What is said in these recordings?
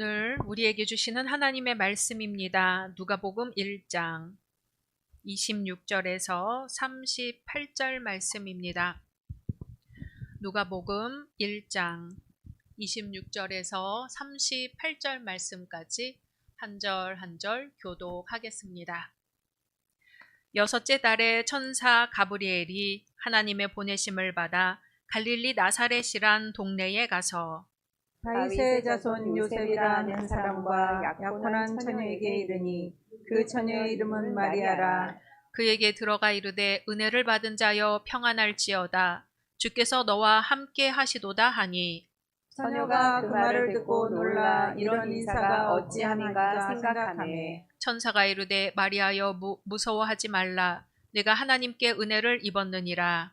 오늘 우리에게 주시는 하나님의 말씀입니다. 누가복음 1장 26절에서 38절 말씀입니다. 누가복음 1장 26절에서 38절 말씀까지 한 절 한 절 교독하겠습니다. 여섯째 달에 천사 가브리엘이 하나님의 보내심을 받아 갈릴리 나사렛이란 동네에 가서 다윗의 자손 요셉이라는 사람과 약혼한 처녀에게 이르니 그 처녀의 이름은 마리아라. 그에게 들어가 이르되 은혜를 받은 자여 평안할지어다. 주께서 너와 함께 하시도다 하니. 처녀가 그 말을 듣고 놀라 이런 인사가 어찌함인가 생각하매. 천사가 이르되 마리아여 무, 무서워하지 말라. 내가 하나님께 은혜를 입었느니라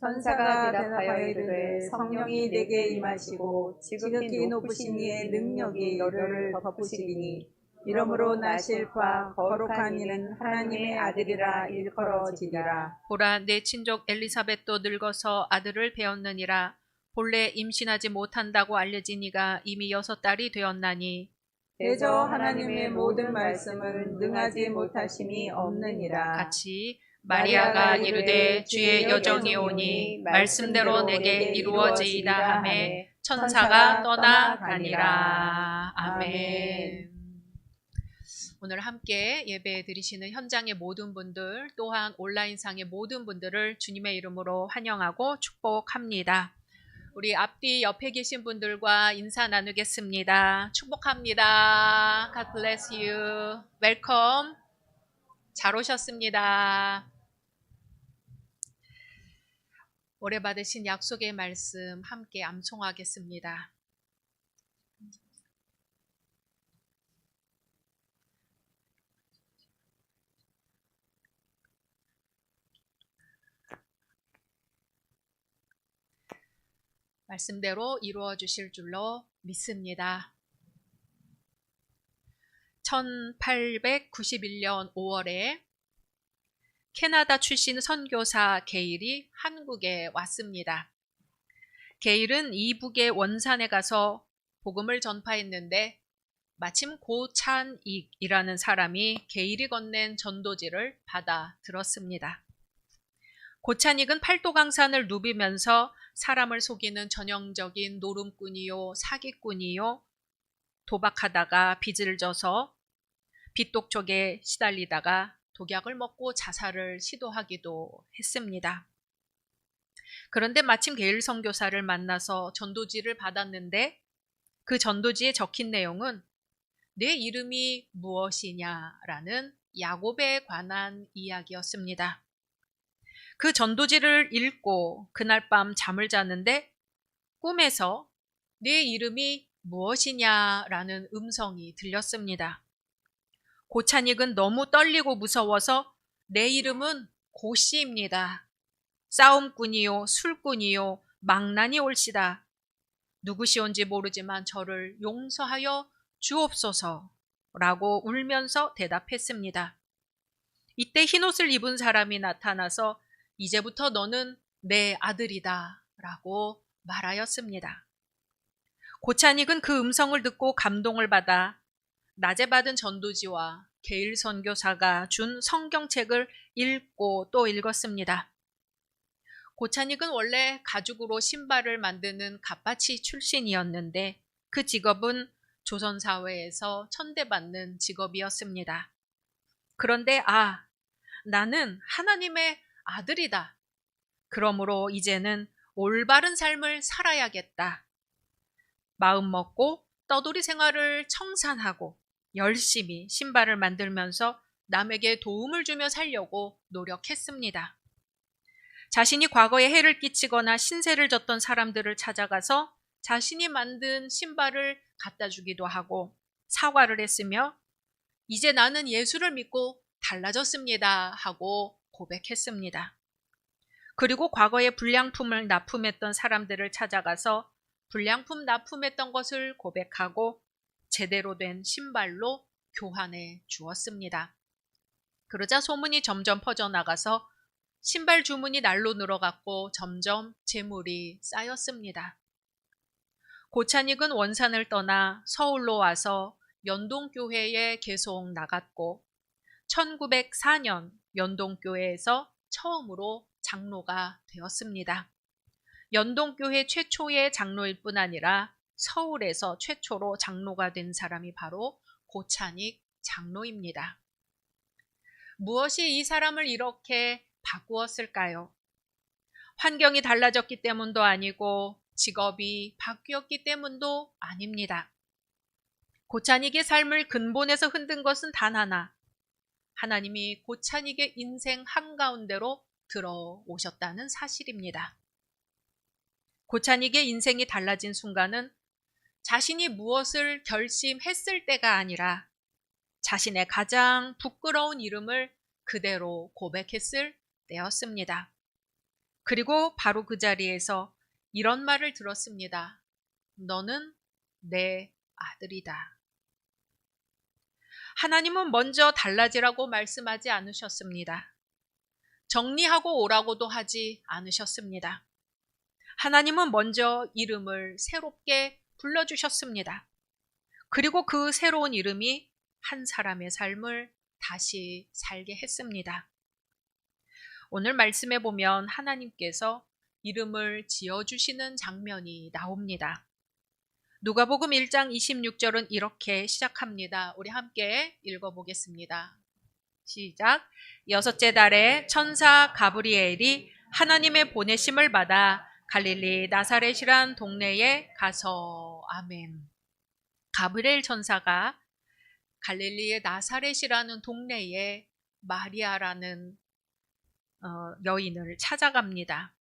천사가 대답하여 이르되 성령이 내게 임하시고 지극히 높으신 이의 능력이 너를 덮으시리니 이러므로 나실 바 거룩한 이는 하나님의 아들이라 일컬어지리라. 보라 내 친족 엘리사벳도 늙어서 아들을 배웠느니라. 본래 임신하지 못한다고 알려진 이가 이미 여섯 달이 되었나니. 대저 하나님의 모든 말씀은 능하지 못하심이 없느니라. 같이 마리아가 이르되 주의 여정이 오니 말씀대로 내게 이루어지이다 하매 천사가 떠나가니라 아멘. 오늘 함께 예배 드리시는 현장의 모든 분들 또한 온라인상의 모든 분들을 주님의 이름으로 환영하고 축복합니다. 우리 앞뒤 옆에 계신 분들과 인사 나누겠습니다. 축복합니다. God bless you. Welcome. 잘 오셨습니다. 올해 받으신 약속의 말씀 함께 암송하겠습니다. 말씀대로 이루어 주실 줄로 믿습니다. 1891년 5월에 캐나다 출신 선교사 게일이 한국에 왔습니다. 게일은 이북의 원산에 가서 복음을 전파했는데 마침 고찬익이라는 사람이 게일이 건넨 전도지를 받아 들었습니다. 고찬익은 팔도강산을 누비면서 사람을 속이는 전형적인 노름꾼이요, 사기꾼이요, 도박하다가 빚을 져서 빚독촉에 시달리다가 독약을 먹고 자살을 시도하기도 했습니다. 그런데 마침 게일 선교사를 만나서 전도지를 받았는데 그 전도지에 적힌 내용은 내 이름이 무엇이냐라는 야곱에 관한 이야기였습니다. 그 전도지를 읽고 그날 밤 잠을 잤는데 꿈에서 내 이름이 무엇이냐라는 음성이 들렸습니다. 고찬익은 너무 떨리고 무서워서 내 이름은 고씨입니다. 싸움꾼이요, 술꾼이요, 망난이 올시다. 누구시온지 모르지만 저를 용서하여 주옵소서 라고 울면서 대답했습니다. 이때 흰옷을 입은 사람이 나타나서 이제부터 너는 내 아들이다 라고 말하였습니다. 고찬익은 그 음성을 듣고 감동을 받아 낮에 받은 전도지와 게일 선교사가 준 성경책을 읽고 또 읽었습니다. 고찬익은 원래 가죽으로 신발을 만드는 갓바치 출신이었는데 그 직업은 조선 사회에서 천대받는 직업이었습니다. 그런데 아, 나는 하나님의 아들이다. 그러므로 이제는 올바른 삶을 살아야겠다. 마음 먹고 떠돌이 생활을 청산하고 열심히 신발을 만들면서 남에게 도움을 주며 살려고 노력했습니다. 자신이 과거에 해를 끼치거나 신세를 졌던 사람들을 찾아가서 자신이 만든 신발을 갖다 주기도 하고 사과를 했으며 이제 나는 예수를 믿고 달라졌습니다 하고 고백했습니다. 그리고 과거에 불량품을 납품했던 사람들을 찾아가서 불량품 납품했던 것을 고백하고 제대로 된 신발로 교환해 주었습니다. 그러자 소문이 점점 퍼져나가서 신발 주문이 날로 늘어갔고 점점 재물이 쌓였습니다. 고찬익은 원산을 떠나 서울로 와서 연동교회에 계속 나갔고 1904년 연동교회에서 처음으로 장로가 되었습니다. 연동교회 최초의 장로일 뿐 아니라 서울에서 최초로 장로가 된 사람이 바로 고찬익 장로입니다. 무엇이 이 사람을 이렇게 바꾸었을까요? 환경이 달라졌기 때문도 아니고 직업이 바뀌었기 때문도 아닙니다. 고찬익의 삶을 근본에서 흔든 것은 단 하나. 하나님이 고찬익의 인생 한가운데로 들어오셨다는 사실입니다. 고찬익의 인생이 달라진 순간은 자신이 무엇을 결심했을 때가 아니라 자신의 가장 부끄러운 이름을 그대로 고백했을 때였습니다. 그리고 바로 그 자리에서 이런 말을 들었습니다. 너는 내 아들이다. 하나님은 먼저 달라지라고 말씀하지 않으셨습니다. 정리하고 오라고도 하지 않으셨습니다. 하나님은 먼저 이름을 새롭게 불러주셨습니다. 그리고 그 새로운 이름이 한 사람의 삶을 다시 살게 했습니다. 오늘 말씀에 보면 하나님께서 이름을 지어주시는 장면이 나옵니다. 누가복음 1장 26절은 이렇게 시작합니다. 우리 함께 읽어보겠습니다. 시작. 여섯째 달에 천사 가브리엘이 하나님의 보내심을 받아 갈릴리 나사렛이란 동네에 가서 아멘. 가브리엘 천사가 갈릴리의 나사렛이라는 동네에 마리아라는 어, 여인을 찾아갑니다.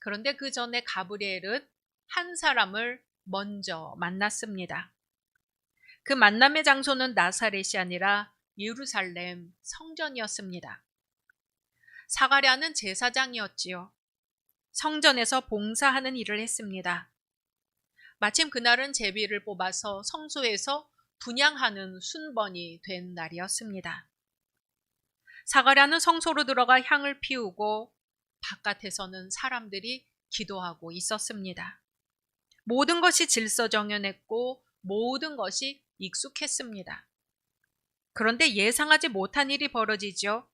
그런데 그 전에 가브리엘은 한 사람을 먼저 만났습니다. 그 만남의 장소는 나사렛이 아니라 예루살렘 성전이었습니다. 사가랴는 제사장이었지요. 성전에서 봉사하는 일을 했습니다. 마침 그날은 제비를 뽑아서 성소에서 분양하는 순번이 된 날이었습니다. 사가랴는 성소로 들어가 향을 피우고 바깥에서는 사람들이 기도하고 있었습니다. 모든 것이 질서정연했고 모든 것이 익숙했습니다. 그런데 예상하지 못한 일이 벌어지죠.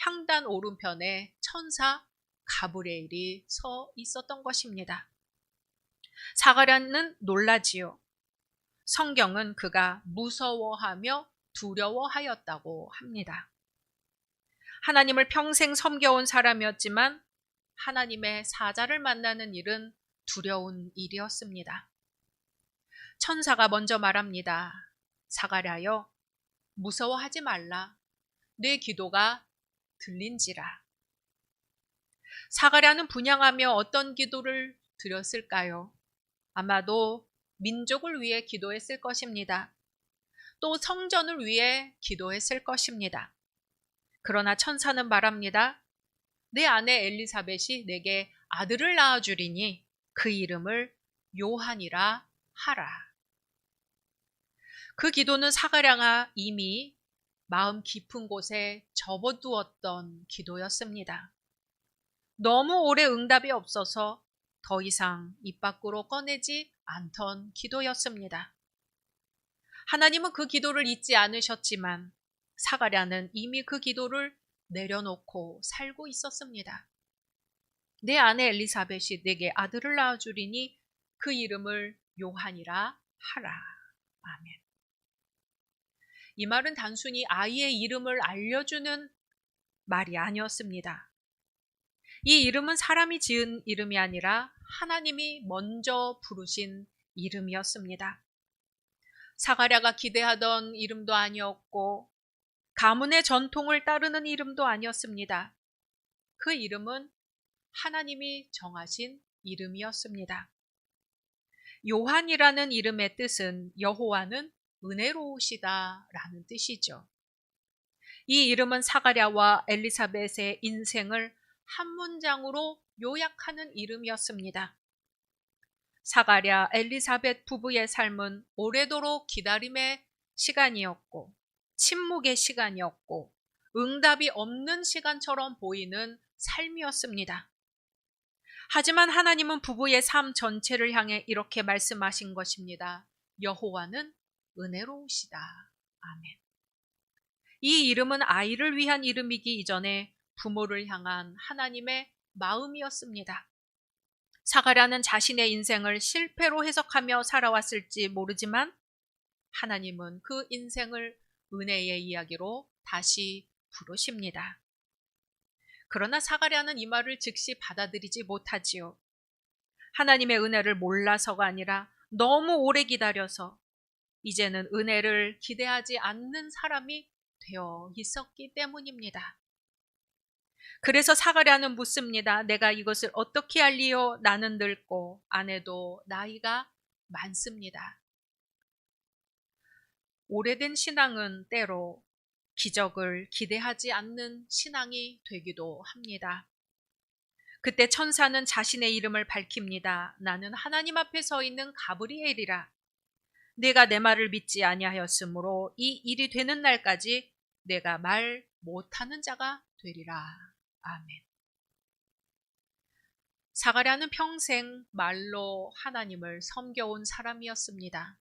향단 오른편에 천사 가브레일이 서 있었던 것입니다. 사가랴는 놀라지요. 성경은 그가 무서워하며 두려워하였다고 합니다. 하나님을 평생 섬겨온 사람이었지만 하나님의 사자를 만나는 일은 두려운 일이었습니다. 천사가 먼저 말합니다. 사가랴여, 무서워하지 말라. 내 기도가 들린지라. 사가랴는 분양하며 어떤 기도를 드렸을까요? 아마도 민족을 위해 기도했을 것입니다. 또 성전을 위해 기도했을 것입니다. 그러나 천사는 말합니다. 내 아내 엘리사벳이 내게 아들을 낳아주리니 그 이름을 요한이라 하라. 그 기도는 사가량아 이미 마음 깊은 곳에 접어두었던 기도였습니다. 너무 오래 응답이 없어서 더 이상 입 밖으로 꺼내지 않던 기도였습니다. 하나님은 그 기도를 잊지 않으셨지만 사가랴는 이미 그 기도를 내려놓고 살고 있었습니다. 내 아내 엘리사벳이 내게 아들을 낳아주리니 그 이름을 요한이라 하라. 아멘. 이 말은 단순히 아이의 이름을 알려주는 말이 아니었습니다. 이 이름은 사람이 지은 이름이 아니라 하나님이 먼저 부르신 이름이었습니다. 사가랴가 기대하던 이름도 아니었고 가문의 전통을 따르는 이름도 아니었습니다. 그 이름은 하나님이 정하신 이름이었습니다. 요한이라는 이름의 뜻은 여호와는 은혜로우시다라는 뜻이죠. 이 이름은 사가랴와 엘리사벳의 인생을 한 문장으로 요약하는 이름이었습니다. 사가랴 엘리사벳 부부의 삶은 오래도록 기다림의 시간이었고 침묵의 시간이었고 응답이 없는 시간처럼 보이는 삶이었습니다. 하지만 하나님은 부부의 삶 전체를 향해 이렇게 말씀하신 것입니다. 여호와는 은혜로우시다. 아멘. 이 이름은 아이를 위한 이름이기 이전에 부모를 향한 하나님의 마음이었습니다. 사가랴는 자신의 인생을 실패로 해석하며 살아왔을지 모르지만 하나님은 그 인생을 은혜의 이야기로 다시 부르십니다. 그러나 사가랴는 이 말을 즉시 받아들이지 못하지요. 하나님의 은혜를 몰라서가 아니라 너무 오래 기다려서 이제는 은혜를 기대하지 않는 사람이 되어 있었기 때문입니다. 그래서 사가랴는 묻습니다. 내가 이것을 어떻게 알리요? 나는 늙고 아내도 나이가 많습니다. 오래된 신앙은 때로 기적을 기대하지 않는 신앙이 되기도 합니다. 그때 천사는 자신의 이름을 밝힙니다. 나는 하나님 앞에 서 있는 가브리엘이라. 내가 내 말을 믿지 아니하였으므로 이 일이 되는 날까지 내가 말 못하는 자가 되리라. 아멘. 사가랴는 평생 말로 하나님을 섬겨온 사람이었습니다.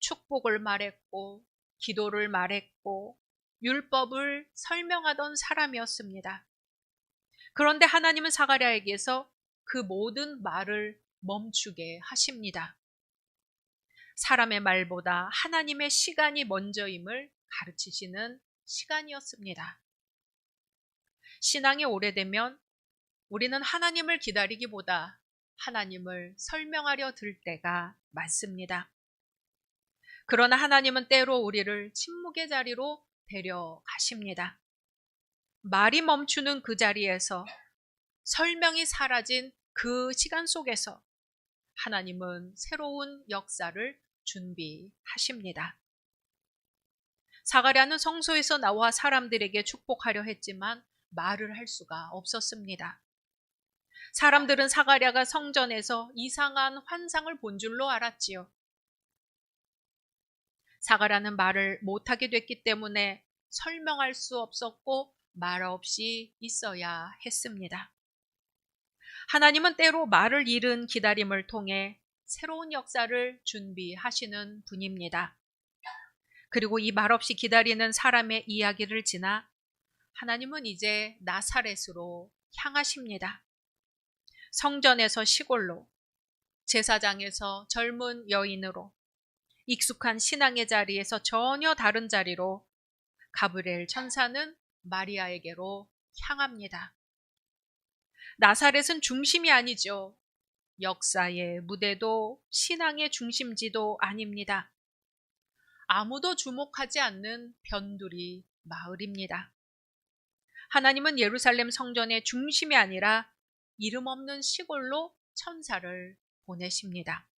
축복을 말했고, 기도를 말했고, 율법을 설명하던 사람이었습니다. 그런데 하나님은 사가랴에게서 그 모든 말을 멈추게 하십니다. 사람의 말보다 하나님의 시간이 먼저임을 가르치시는 시간이었습니다. 신앙이 오래되면 우리는 하나님을 기다리기보다 하나님을 설명하려 들 때가 많습니다. 그러나 하나님은 때로 우리를 침묵의 자리로 데려가십니다. 말이 멈추는 그 자리에서 설명이 사라진 그 시간 속에서 하나님은 새로운 역사를 준비하십니다. 사가랴는 성소에서 나와 사람들에게 축복하려 했지만 말을 할 수가 없었습니다. 사람들은 사가랴가 성전에서 이상한 환상을 본 줄로 알았지요. 사가랴는 말을 못하게 됐기 때문에 설명할 수 없었고 말 없이 있어야 했습니다. 하나님은 때로 말을 잃은 기다림을 통해 새로운 역사를 준비하시는 분입니다. 그리고 이 말없이 기다리는 사람의 이야기를 지나 하나님은 이제 나사렛으로 향하십니다. 성전에서 시골로, 제사장에서 젊은 여인으로, 익숙한 신앙의 자리에서 전혀 다른 자리로 가브리엘 천사는 마리아에게로 향합니다. 나사렛은 중심이 아니죠. 역사의 무대도 신앙의 중심지도 아닙니다. 아무도 주목하지 않는 변두리 마을입니다. 하나님은 예루살렘 성전의 중심이 아니라 이름 없는 시골로 천사를 보내십니다.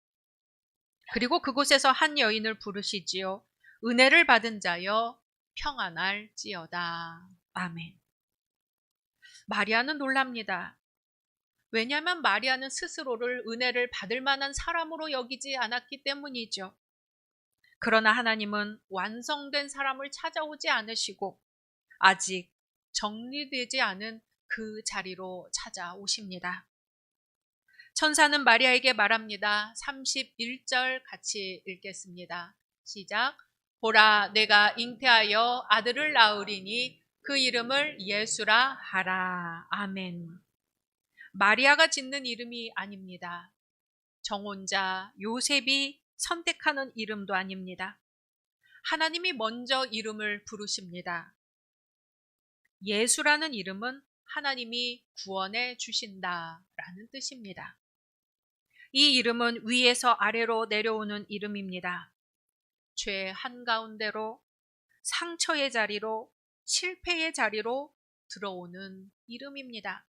그리고 그곳에서 한 여인을 부르시지요. 은혜를 받은 자여 평안할지어다. 아멘. 마리아는 놀랍니다. 왜냐하면 마리아는 스스로를 은혜를 받을 만한 사람으로 여기지 않았기 때문이죠. 그러나 하나님은 완성된 사람을 찾아오지 않으시고 아직 정리되지 않은 그 자리로 찾아오십니다. 천사는 마리아에게 말합니다. 31절 같이 읽겠습니다. 시작. 보라, 내가 잉태하여 아들을 낳으리니 그 이름을 예수라 하라. 아멘. 마리아가 짓는 이름이 아닙니다. 정혼자 요셉이 선택하는 이름도 아닙니다. 하나님이 먼저 이름을 부르십니다. 예수라는 이름은 하나님이 구원해 주신다 라는 뜻입니다. 이 이름은 위에서 아래로 내려오는 이름입니다. 죄 한가운데로 상처의 자리로 실패의 자리로 들어오는 이름입니다.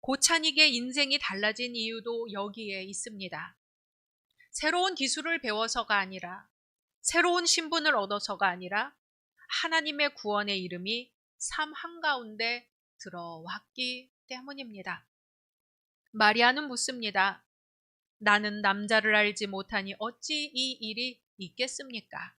고찬익의 인생이 달라진 이유도 여기에 있습니다. 새로운 기술을 배워서가 아니라 새로운 신분을 얻어서가 아니라 하나님의 구원의 이름이 삶 한가운데 들어왔기 때문입니다. 마리아는 묻습니다. 나는 남자를 알지 못하니 어찌 이 일이 있겠습니까?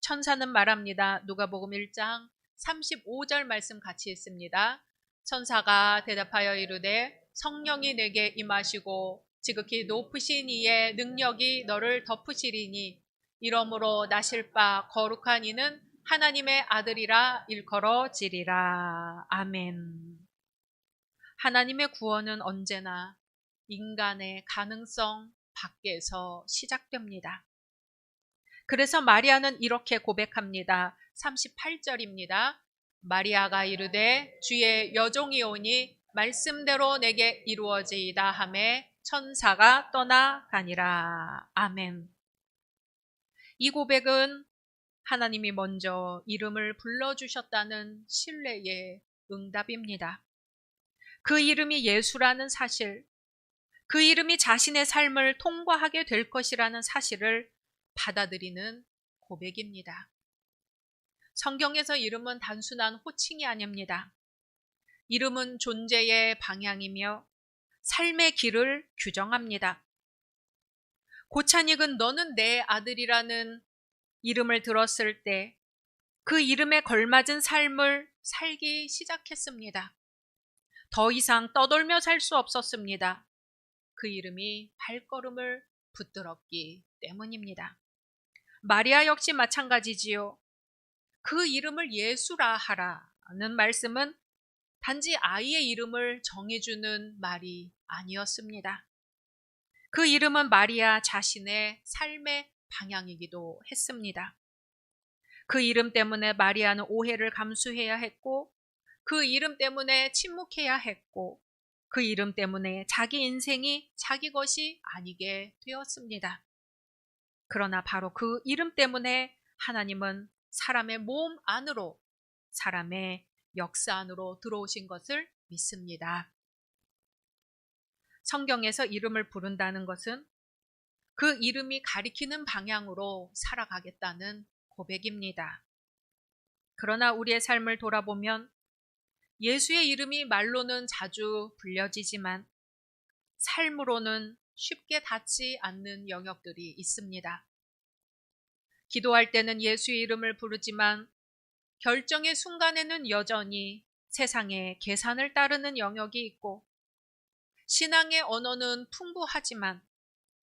천사는 말합니다. 누가복음 1장 35절 말씀 같이 있습니다. 천사가 대답하여 이르되 성령이 내게 임하시고 지극히 높으신 이의 능력이 너를 덮으시리니 이러므로 나실 바 거룩한 이는 하나님의 아들이라 일컬어지리라. 아멘. 하나님의 구원은 언제나 인간의 가능성 밖에서 시작됩니다. 그래서 마리아는 이렇게 고백합니다. 38절입니다. 마리아가 이르되 주의 여종이 오니 말씀대로 내게 이루어지이다 함에 천사가 떠나가니라. 아멘. 이 고백은 하나님이 먼저 이름을 불러주셨다는 신뢰의 응답입니다. 그 이름이 예수라는 사실, 그 이름이 자신의 삶을 통과하게 될 것이라는 사실을 받아들이는 고백입니다. 성경에서 이름은 단순한 호칭이 아닙니다. 이름은 존재의 방향이며 삶의 길을 규정합니다. 고찬익은 너는 내 아들이라는 이름을 들었을 때 그 이름에 걸맞은 삶을 살기 시작했습니다. 더 이상 떠돌며 살 수 없었습니다. 그 이름이 발걸음을 붙들었기 때문입니다. 마리아 역시 마찬가지지요. 그 이름을 예수라 하라는 말씀은 단지 아이의 이름을 정해주는 말이 아니었습니다. 그 이름은 마리아 자신의 삶의 방향이기도 했습니다. 그 이름 때문에 마리아는 오해를 감수해야 했고, 그 이름 때문에 침묵해야 했고, 그 이름 때문에 자기 인생이 자기 것이 아니게 되었습니다. 그러나 바로 그 이름 때문에 하나님은 사람의 몸 안으로, 사람의 역사 안으로 들어오신 것을 믿습니다. 성경에서 이름을 부른다는 것은 그 이름이 가리키는 방향으로 살아가겠다는 고백입니다. 그러나 우리의 삶을 돌아보면 예수의 이름이 말로는 자주 불려지지만 삶으로는 쉽게 닿지 않는 영역들이 있습니다. 기도할 때는 예수의 이름을 부르지만 결정의 순간에는 여전히 세상의 계산을 따르는 영역이 있고 신앙의 언어는 풍부하지만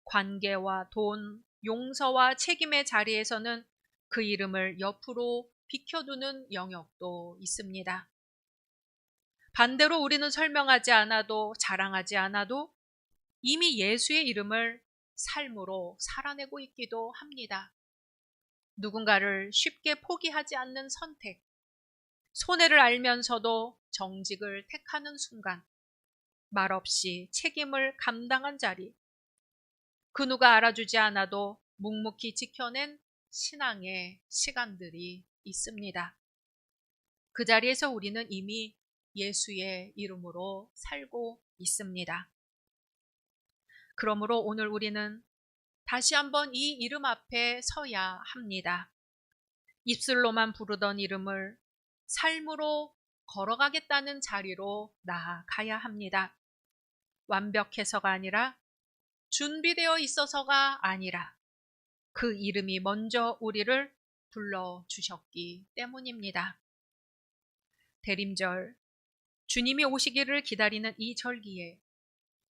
관계와 돈, 용서와 책임의 자리에서는 그 이름을 옆으로 비켜두는 영역도 있습니다. 반대로 우리는 설명하지 않아도 자랑하지 않아도 이미 예수의 이름을 삶으로 살아내고 있기도 합니다. 누군가를 쉽게 포기하지 않는 선택, 손해를 알면서도 정직을 택하는 순간, 말없이 책임을 감당한 자리, 그 누가 알아주지 않아도 묵묵히 지켜낸 신앙의 시간들이 있습니다. 그 자리에서 우리는 이미 예수의 이름으로 살고 있습니다. 그러므로 오늘 우리는 다시 한번 이 이름 앞에 서야 합니다. 입술로만 부르던 이름을 삶으로 걸어가겠다는 자리로 나아가야 합니다. 완벽해서가 아니라 준비되어 있어서가 아니라 그 이름이 먼저 우리를 불러주셨기 때문입니다. 대림절, 주님이 오시기를 기다리는 이 절기에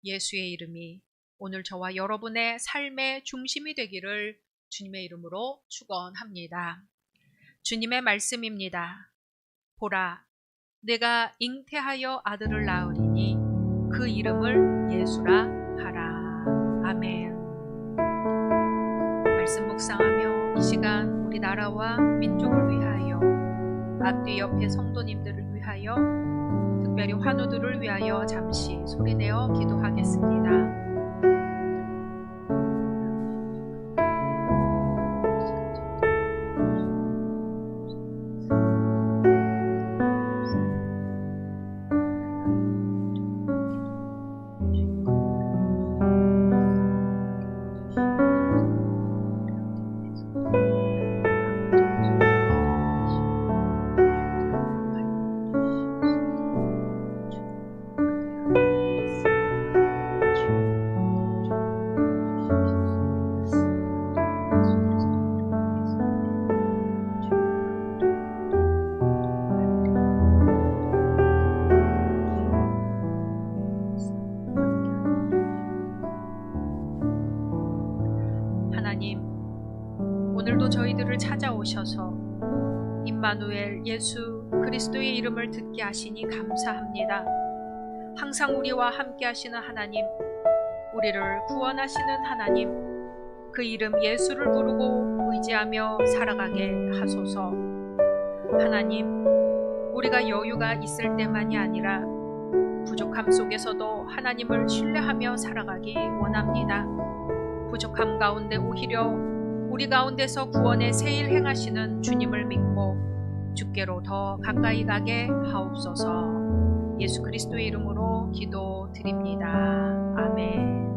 예수의 이름이 오늘 저와 여러분의 삶의 중심이 되기를 주님의 이름으로 축원합니다. 주님의 말씀입니다. 보라, 내가 잉태하여 아들을 낳으리니 그 이름을 예수라 하라. 아멘. 말씀 묵상하며 이 시간 우리 나라와 민족을 위하여 앞뒤 옆에 성도님들을 위하여 특별히 환우들을 위하여 잠시 소리내어 기도하겠습니다. 예수 그리스도의 이름을 듣게 하시니 감사합니다. 항상 우리와 함께 하시는 하나님, 우리를 구원하시는 하나님, 그 이름 예수를 부르고 의지하며 살아가게 하소서. 하나님, 우리가 여유가 있을 때만이 아니라 부족함 속에서도 하나님을 신뢰하며 살아가기 원합니다. 부족함 가운데 오히려 우리 가운데서 구원의 세일 행하시는 주님을 믿고 주께로 더 가까이 가게 하옵소서. 예수 그리스도의 이름으로 기도드립니다. 아멘.